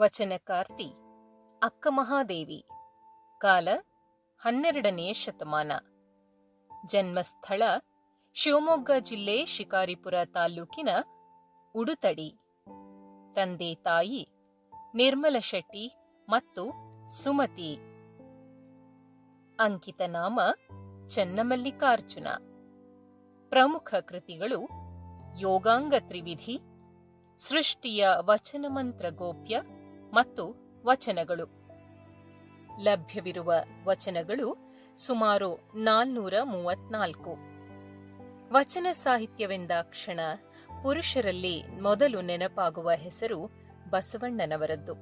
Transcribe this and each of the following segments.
ವಚನಕಾರ್ತಿ ಅಕ್ಕಮಹಾದೇವಿ ಕಾಲ ಹನ್ನೆರಡನೇ ಶತಮಾನ. ಜನ್ಮಸ್ಥಳ ಶಿವಮೊಗ್ಗ ಜಿಲ್ಲೆ ಶಿಕಾರಿಪುರ ತಾಲ್ಲೂಕಿನ ಉಡುತಡಿ. ತಂದೆ ತಾಯಿ ನಿರ್ಮಲ ಶೆಟ್ಟಿ ಮತ್ತು ಸುಮತಿ. ಅಂಕಿತ ನಾಮ ಚನ್ನಮಲ್ಲಿಕಾರ್ಜುನ. ಪ್ರಮುಖ ಕೃತಿಗಳು ಯೋಗಾಂಗ ತ್ರಿವಿಧಿ, ಸೃಷ್ಟಿಯ ವಚನ ಮಂತ್ರ ಗೋಪ್ಯ ಮತ್ತು ವಚನಗಳು. ಲಭ್ಯವಿರುವ ವಚನಗಳು ಸುಮಾರು ನಾಲ್ನೂರ ಮೂವತ್ನಾಲ್ಕು. ವಚನ ಸಾಹಿತ್ಯವೆಂದಾಕ್ಷಣ ಪುರುಷರಲ್ಲಿ ಮೊದಲು ನೆನಪಾಗುವ ಹೆಸರು ಬಸವಣ್ಣನವರದ್ದು.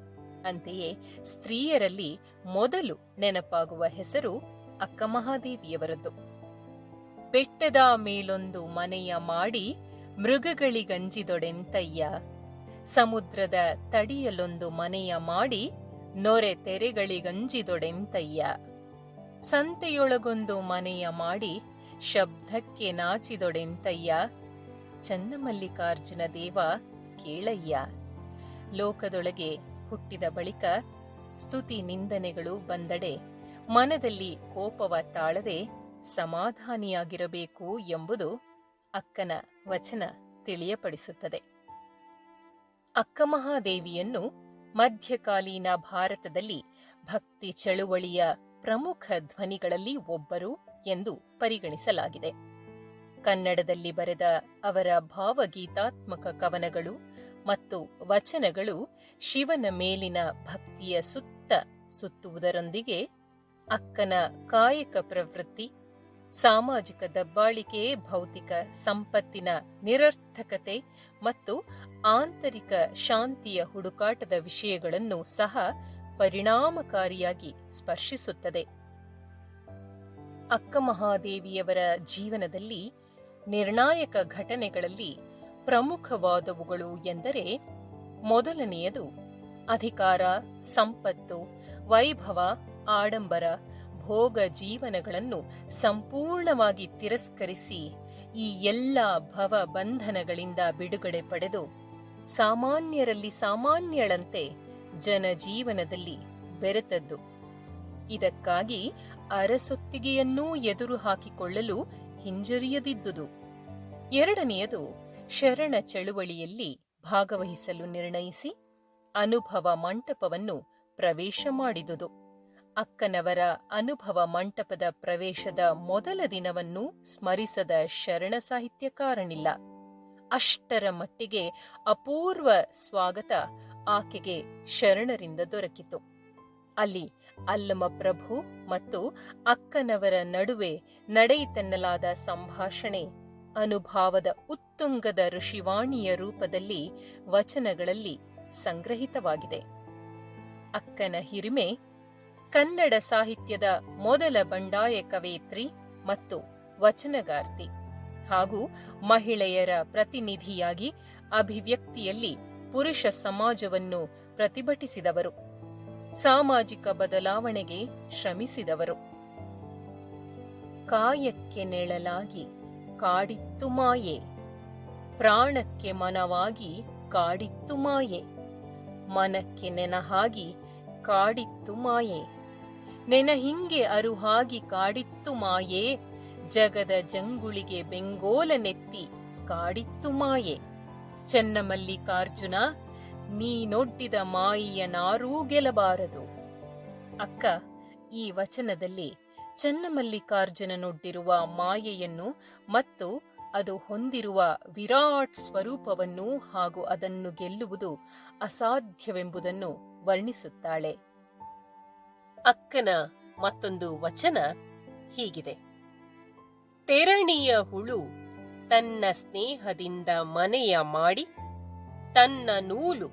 ಅಂತೆಯೇ ಸ್ತ್ರೀಯರಲ್ಲಿ ಮೊದಲು ನೆನಪಾಗುವ ಹೆಸರು ಅಕ್ಕಮಹಾದೇವಿಯವರದ್ದು. ಬೆಟ್ಟದ ಮೇಲೊಂದು ಮನೆಯ ಮಾಡಿ ಮೃಗಗಳಿಗಂಜಿದೊಡೆಂತಯ್ಯ ಸಮುದ್ರದ ತಡಿಯಲೊಂದು ಮನೆಯ ಮಾಡಿ ನೊರೆ ತೆರೆಗಳಿಗಂಜಿದೊಡೆಂತಯ್ಯ. ಸಂತೆಯೊಳಗೊಂದು ಮನೆಯ ಮಾಡಿ ಶಬ್ದಕ್ಕೆ ನಾಚಿದೊಡೆಂತಯ್ಯ. ಚನ್ನಮಲ್ಲಿಕಾರ್ಜುನ ದೇವ ಕೇಳಯ್ಯ. ಲೋಕದೊಳಗೆ ಹುಟ್ಟಿದ ಬಳಿಕ ಸ್ತುತಿ ನಿಂದನೆಗಳು ಬಂದಡೆ ಮನದಲ್ಲಿ ಕೋಪವ ತಾಳದೆ ಸಮಾಧಾನಿಯಾಗಿರಬೇಕು ಎಂಬುದು ಅಕ್ಕನ ವಚನ ತಿಳಿಯಪಡಿಸುತ್ತದೆ. ಅಕ್ಕಮಹಾದೇವಿಯನ್ನು ಮಧ್ಯಕಾಲೀನ ಭಾರತದಲ್ಲಿ ಭಕ್ತಿ ಚಳುವಳಿಯ ಪ್ರಮುಖ ಧ್ವನಿಗಳಲ್ಲಿ ಒಬ್ಬರು ಎಂದು ಪರಿಗಣಿಸಲಾಗಿದೆ. ಕನ್ನಡದಲ್ಲಿ ಬರೆದ ಅವರ ಭಾವಗೀತಾತ್ಮಕ ಕವನಗಳು ಮತ್ತು ವಚನಗಳು ಶಿವನ ಮೇಲಿನ ಭಕ್ತಿಯ ಸುತ್ತ ಸುತ್ತುವುದರೊಂದಿಗೆ ಅಕ್ಕನ ಕಾಯಕ ಪ್ರವೃತ್ತಿ ಸಾಮಾಜಿಕ ದಬ್ಬಾಳಿಕೆ, ಭೌತಿಕ ಸಂಪತ್ತಿನ ನಿರರ್ಥಕತೆ ಮತ್ತು ಆಂತರಿಕ ಶಾಂತಿಯ ಹುಡುಕಾಟದ ವಿಷಯಗಳನ್ನು ಸಹ ಪರಿಣಾಮಕಾರಿಯಾಗಿ ಸ್ಪರ್ಶಿಸುತ್ತದೆ. ಅಕ್ಕಮಹಾದೇವಿಯವರ ಜೀವನದಲ್ಲಿ ನಿರ್ಣಾಯಕ ಘಟನೆಗಳಲ್ಲಿ ಪ್ರಮುಖವಾದವುಗಳು ಎಂದರೆ ಮೊದಲನೆಯದು ಅಧಿಕಾರ, ಸಂಪತ್ತು, ವೈಭವ, ಆಡಂಬರ ಭೋಗ ಜೀವನಗಳನ್ನು ಸಂಪೂರ್ಣವಾಗಿ ತಿರಸ್ಕರಿಸಿ ಈ ಎಲ್ಲ ಭವ ಬಂಧನಗಳಿಂದ ಬಿಡುಗಡೆ ಪಡೆದು ಸಾಮಾನ್ಯರಲ್ಲಿ ಸಾಮಾನ್ಯಳಂತೆ ಜನಜೀವನದಲ್ಲಿ ಬೆರೆತದ್ದು. ಇದಕ್ಕಾಗಿ ಅರಸೊತ್ತಿಗೆಯನ್ನೂ ಎದುರು ಹಾಕಿಕೊಳ್ಳಲು ಹಿಂಜರಿಯದಿದ್ದುದು. ಎರಡನೆಯದು ಶರಣ ಚಳುವಳಿಯಲ್ಲಿ ಭಾಗವಹಿಸಲು ನಿರ್ಣಯಿಸಿ ಅನುಭವ ಮಂಟಪವನ್ನು ಪ್ರವೇಶ ಮಾಡಿದುದು. ಅಕ್ಕನವರ ಅನುಭವ ಮಂಟಪದ ಪ್ರವೇಶದ ಮೊದಲ ದಿನವನ್ನು ಸ್ಮರಿಸದ ಶರಣ ಸಾಹಿತ್ಯಕಾರನಿಲ್ಲ. ಅಷ್ಟರ ಮಟ್ಟಿಗೆ ಅಪೂರ್ವ ಸ್ವಾಗತ ಆಕೆಗೆ ಶರಣರಿಂದ ದೊರಕಿತು. ಅಲ್ಲಿ ಅಲ್ಲಮ ಪ್ರಭು ಮತ್ತು ಅಕ್ಕನವರ ನಡುವೆ ನಡೆಯಿತೆನ್ನಲಾದ ಸಂಭಾಷಣೆ, ಅನುಭಾವದ ಉತ್ತುಂಗದ ಋಷಿವಾಣಿಯ ರೂಪದಲ್ಲಿ ವಚನಗಳಲ್ಲಿ ಸಂಗ್ರಹಿತವಾಗಿದೆ. ಅಕ್ಕನ ಹಿರಿಮೆ ಕನ್ನಡ ಸಾಹಿತ್ಯದ ಮೊದಲ ಬಂಡಾಯ ಕವಯಿತ್ರಿ ಮತ್ತು ವಚನಗಾರ್ತಿ ಹಾಗೂ ಮಹಿಳೆಯರ ಪ್ರತಿನಿಧಿಯಾಗಿ ಅಭಿವ್ಯಕ್ತಿಯಲ್ಲಿ ಪುರುಷ ಸಮಾಜವನ್ನು ಪ್ರತಿಭಟಿಸಿದವರು. ಸಾಮಾಜಿಕ ಬದಲಾವಣೆಗೆ ಶ್ರಮಿಸಿದವರು. ಕಾಯಕ್ಕೆ ನೆಳಲಾಗಿ ಕಾಡಿತ್ತು ಮಾಯೆ. ಪ್ರಾಣಕ್ಕೆ ಮನವಾಗಿ ಕಾಡಿತ್ತು ಮಾಯೆ. ಮನಕ್ಕೆ ನೆನಹಾಗಿ ಕಾಡಿತ್ತು ಮಾಯೆ. ನೆನಹಿಂಗೆ ಅರುಹಾಗಿ ಕಾಡಿತ್ತು ಮಾಯೆ, ಜಗದ ಜಂಗುಳಿಗೆ ಬೆಂಗೋಲನೆತ್ತಿ ಕಾಡಿತ್ತು ಮಾಯೆ. ಚೆನ್ನಮಲ್ಲಿಕಾರ್ಜುನ ನೀನೊಡ್ಡಿದ ಮಾಯಿಯನಾರೂ ಗೆಲಬಾರದು. ಅಕ್ಕ, ಈ ವಚನದಲ್ಲಿ ಚನ್ನಮಲ್ಲಿಕಾರ್ಜುನನೊಡ್ಡಿರುವ ಮಾಯೆಯನ್ನು ಮತ್ತು ಅದು ಹೊಂದಿರುವ ವಿರಾಟ್ ಸ್ವರೂಪವನ್ನು ಹಾಗೂ ಅದನ್ನು ಗೆಲ್ಲುವುದು ಅಸಾಧ್ಯವೆಂಬುದನ್ನು ವರ್ಣಿಸುತ್ತಾಳೆ. ಅಕ್ಕನ ಮತ್ತೊಂದು ವಚನ ಹೀಗಿದೆ. ತೆರಣಿಯ ಹುಳು ತನ್ನ ಸ್ನೇಹದಿಂದ ಮನೆಯ ಮಾಡಿ ತನ್ನ ನೂಲು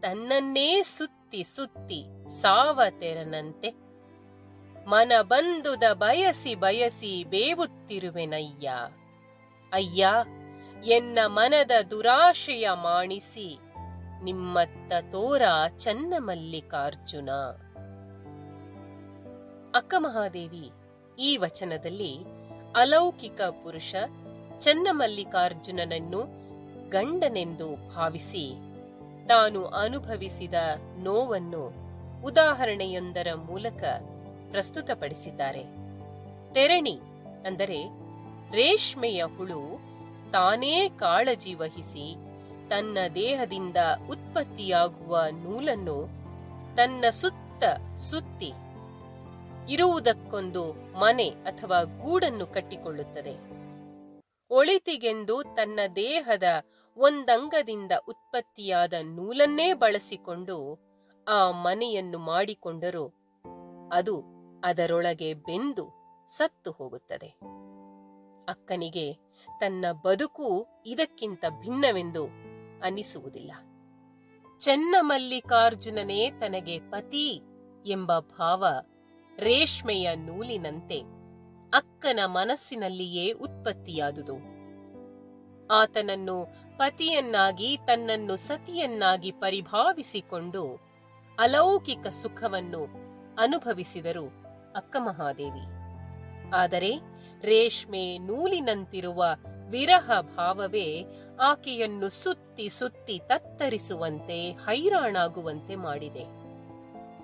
ತನ್ನನ್ನೇ ಸುತ್ತಿ ಸುತ್ತಿ ಸಾವತೆರನಂತೆ ಮನ ಬಂದುದ ಬಯಸಿ ಬಯಸಿ ಬೇವುತ್ತಿರುವೆನಯ್ಯ. ಅಯ್ಯ, ಎನ್ನ ಮನದ ದುರಾಶೆಯ ಮಾಣಿಸಿ ನಿಮ್ಮತ್ತ ತೋರ ಅಕ್ಕಮಹಾದೇವಿ ಈ ವಚನದಲ್ಲಿ ಅಲೌಕಿಕ ಪುರುಷ ಚನ್ನಮಲ್ಲಿಕಾರ್ಜುನನನ್ನು ಗಂಡನೆಂದು ಭಾವಿಸಿ ತಾನು ಅನುಭವಿಸಿದ ನೋವನ್ನು ಉದಾಹರಣೆಯೊಂದರ ಮೂಲಕ ಪ್ರಸ್ತುತಪಡಿಸಿದ್ದಾರೆ. ತೆರಣಿ ಅಂದರೆ ರೇಷ್ಮೆಯ ಹುಳು ತಾನೇ ಕಾಳಜಿ ವಹಿಸಿ ತನ್ನ ದೇಹದಿಂದ ಉತ್ಪತ್ತಿಯಾಗುವ ನೂಲನ್ನು ತನ್ನ ಸುತ್ತ ಸುತ್ತಿ ಇರುವುದಕ್ಕೊಂದು ಮನೆ ಅಥವಾ ಗೂಡನ್ನು ಕಟ್ಟಿಕೊಳ್ಳುತ್ತದೆ. ಒಳಿತಿಗೆಂದು ತನ್ನ ದೇಹದ ಒಂದಂಗದಿಂದ ಉತ್ಪತ್ತಿಯಾದ ನೂಲನ್ನೇ ಬಳಸಿಕೊಂಡು ಆ ಮನೆಯನ್ನು ಮಾಡಿಕೊಂಡರೂ. ಅದು ಅದರೊಳಗೆ ಬೆಂದು ಸತ್ತು ಹೋಗುತ್ತದೆ. ಅಕ್ಕನಿಗೆ ತನ್ನ ಬದುಕು ಇದಕ್ಕಿಂತ ಭಿನ್ನವೆಂದು ಅನಿಸುವುದಿಲ್ಲ. ಚೆನ್ನಮಲ್ಲಿಕಾರ್ಜುನನೇ ತನಗೆ ಪತಿ ಎಂಬ ಭಾವ ರೇಷ್ಮೆಯ ನೂಲಿನಂತೆ ಅಕ್ಕನ ಮನಸ್ಸಿನಲ್ಲಿಯೇ ಉತ್ಪತ್ತಿಯಾದುದು. ಆತನನ್ನು ಪತಿಯನ್ನಾಗಿ ತನ್ನನ್ನು ಸತಿಯನ್ನಾಗಿ ಪರಿಭಾವಿಸಿಕೊಂಡು ಅಲೌಕಿಕ ಸುಖವನ್ನು ಅನುಭವಿಸಿದರು ಅಕ್ಕ ಮಹಾದೇವಿ. ಆದರೆ ರೇಷ್ಮೆ ನೂಲಿನಂತಿರುವ ವಿರಹ ಭಾವವೇ ಆಕೆಯನ್ನು ಸುತ್ತಿ ಸುತ್ತಿ ತತ್ತರಿಸುವಂತೆ, ಹೈರಾಣಾಗುವಂತೆ ಮಾಡಿದೆ.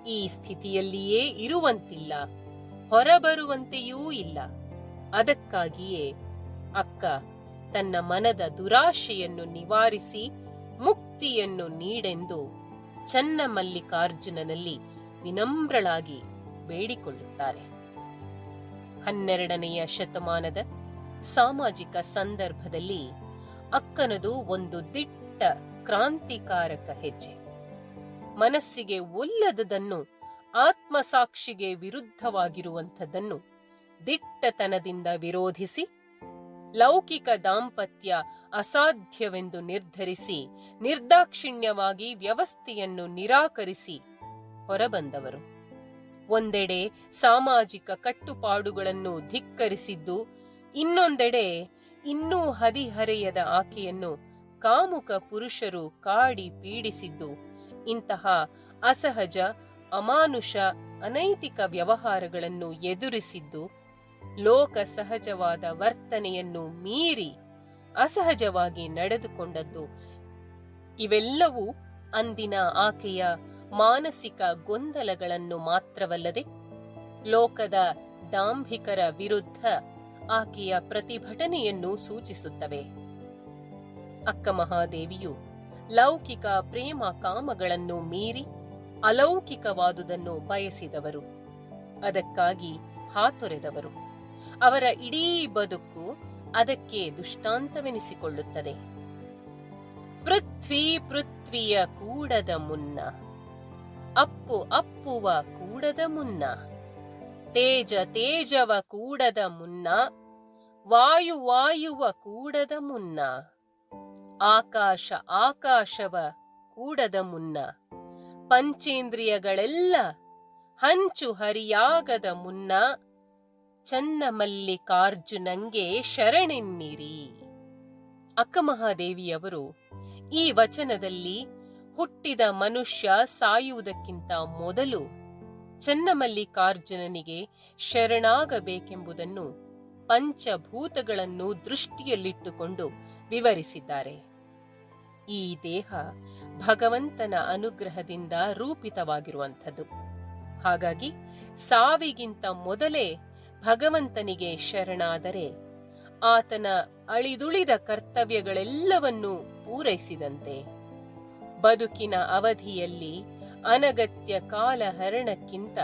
ಈ ಸ್ಥಿತಿಯಲ್ಲಿಯೇ ಇರುವಂತಿಲ್ಲ, ಹೊರಬರುವಂತೆಯೂ ಇಲ್ಲ. ಅದಕ್ಕಾಗಿಯೇ ಅಕ್ಕ, ತನ್ನ ಮನದ ದುರಾಶೆಯನ್ನು ನಿವಾರಿಸಿ ಮುಕ್ತಿಯನ್ನು ನೀಡೆಂದು ಚನ್ನಮಲ್ಲಿಕಾರ್ಜುನನಲ್ಲಿ ವಿನಮ್ರಳಾಗಿ ಬೇಡಿಕೊಳ್ಳುತ್ತಾರೆ. ಹನ್ನೆರಡನೆಯ ಶತಮಾನದ ಸಾಮಾಜಿಕ ಸಂದರ್ಭದಲ್ಲಿ ಅಕ್ಕನದು ಒಂದು ದಿಟ್ಟ ಕ್ರಾಂತಿಕಾರಕ ಹೆಜ್ಜೆ. ಮನಸ್ಸಿಗೆ ಒಲ್ಲದದನ್ನು, ಆತ್ಮಸಾಕ್ಷಿಗೆ ವಿರುದ್ಧವಾಗಿರುವಂಥದ್ದನ್ನು ದಿಟ್ಟತನದಿಂದ ವಿರೋಧಿಸಿ, ಲೌಕಿಕ ದಾಂಪತ್ಯ ಅಸಾಧ್ಯವೆಂದು ನಿರ್ಧರಿಸಿ, ನಿರ್ದಾಕ್ಷಿಣ್ಯವಾಗಿ ವ್ಯವಸ್ಥೆಯನ್ನು ನಿರಾಕರಿಸಿ ಹೊರಬಂದವರು. ಒಂದೆಡೆ ಸಾಮಾಜಿಕ ಕಟ್ಟುಪಾಡುಗಳನ್ನು ಧಿಕ್ಕರಿಸಿದ್ದು, ಇನ್ನೊಂದೆಡೆ ಇನ್ನೂ ಹದಿಹರೆಯದ ಆಕೆಯನ್ನು ಕಾಮುಕ ಪುರುಷರು ಕಾಡಿ ಪೀಡಿಸಿದ್ದು ಇಂತಹ ಅಸಹಜ, ಅಮಾನುಷ, ಅನೈತಿಕ ವ್ಯವಹಾರಗಳನ್ನು ಎದುರಿಸಿದ್ದು ಲೋಕ ಸಹಜವಾದ ವರ್ತನೆಯನ್ನು ಮೀರಿ ಅಸಹಜವಾಗಿ ನಡೆದುಕೊಂಡದ್ದು. ಇವೆಲ್ಲವೂ ಅಂದಿನ ಆಕೆಯ ಮಾನಸಿಕ ಗೊಂದಲಗಳನ್ನು ಮಾತ್ರವಲ್ಲದೆ ಲೋಕದ ದಾಂಭಿಕರ ವಿರುದ್ಧ ಆಕೆಯ ಪ್ರತಿಭಟನೆಯನ್ನು ಸೂಚಿಸುತ್ತವೆ. ಅಕ್ಕ ಮಹಾದೇವಿಯು ಲೌಕಿಕ ಪ್ರೇಮ ಕಾಮಗಳನ್ನು ಮೀರಿ ಅಲೌಕಿಕವಾದುದನ್ನು ಬಯಸಿದವರು. ಅದಕ್ಕಾಗಿ ಹಾತೊರೆದವರು. ಅವರ ಇಡೀ ಬದುಕು ಅದಕ್ಕೆ ದುಷ್ಟಾಂತವೆನಿಸಿಕೊಳ್ಳುತ್ತದೆ. ಪೃಥ್ವಿ ಪೃಥ್ವಿಯ ಕೂಡದ ಮುನ್ನ. ಅಪ್ಪು ಅಪ್ಪುವ ಕೂಡದ ಮುನ್ನ. ತೇಜ ತೇಜವ ಕೂಡದ ಮುನ್ನ. ವಾಯು ವಾಯುವ ಕೂಡದ ಮುನ್ನ. ಆಕಾಶ, ಆಕಾಶವ ಕೂಡದ ಮುನ್ನ. ಪಂಚೇಂದ್ರಿಯಗಳೆಲ್ಲ ಹಂಚು ಹರಿಯಾಗದ ಮುನ್ನ. ಚನ್ನಮಲ್ಲಿಕಾರ್ಜುನಂಗೆ ಶರಣೆನ್ನಿರಿ. ಅಕ್ಕಮಹಾದೇವಿಯವರು ಈ ವಚನದಲ್ಲಿ ಹುಟ್ಟಿದ ಮನುಷ್ಯ ಸಾಯುವುದಕ್ಕಿಂತ ಮೊದಲು ಚನ್ನಮಲ್ಲಿಕಾರ್ಜುನನಿಗೆ ಶರಣಾಗಬೇಕೆಂಬುದನ್ನು ಪಂಚಭೂತಗಳನ್ನು ದೃಷ್ಟಿಯಲ್ಲಿಟ್ಟುಕೊಂಡು ವಿವರಿಸಿದ್ದಾರೆ. ಈ ದೇಹ ಭಗವಂತನ ಅನುಗ್ರಹದಿಂದ ರೂಪಿತವಾಗಿರುವಂಥದ್ದು. ಹಾಗಾಗಿ ಸಾವಿಗಿಂತ ಮೊದಲೇ ಭಗವಂತನಿಗೆ ಶರಣಾದರೆ ಆತನ ಅಳಿದುಳಿದ ಕರ್ತವ್ಯಗಳೆಲ್ಲವನ್ನೂ ಪೂರೈಸಿದಂತೆ. ಬದುಕಿನ ಅವಧಿಯಲ್ಲಿ ಅನಗತ್ಯ ಕಾಲಹರಣಕ್ಕಿಂತ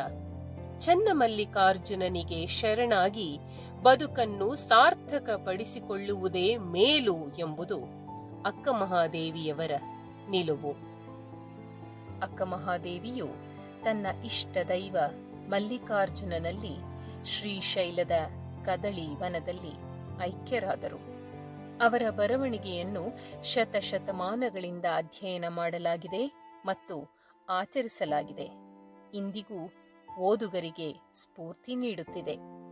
ಚನ್ನಮಲ್ಲಿಕಾರ್ಜುನನಿಗೆ ಶರಣಾಗಿ ಬದುಕನ್ನು ಸಾರ್ಥಕಪಡಿಸಿಕೊಳ್ಳುವುದೇ ಮೇಲು ಎಂಬುದು ಅಕ್ಕ ಮಹಾದೇವಿಯವರ ನಿಲುವು. ಅಕ್ಕ ಮಹಾದೇವಿಯು ತನ್ನ ಇಷ್ಟ ದೈವ ಮಲ್ಲಿಕಾರ್ಜುನನಲ್ಲಿ ಶ್ರೀಶೈಲದ ಕದಳಿ ವನದಲ್ಲಿ ಐಕ್ಯರಾದರು. ಅವರ ಬರವಣಿಗೆಯನ್ನು ಶತಶತಮಾನಗಳಿಂದ ಅಧ್ಯಯನ ಮಾಡಲಾಗಿದೆ ಮತ್ತು ಆಚರಿಸಲಾಗಿದೆ. ಇಂದಿಗೂ ಓದುಗರಿಗೆ ಸ್ಫೂರ್ತಿ ನೀಡುತ್ತಿದೆ.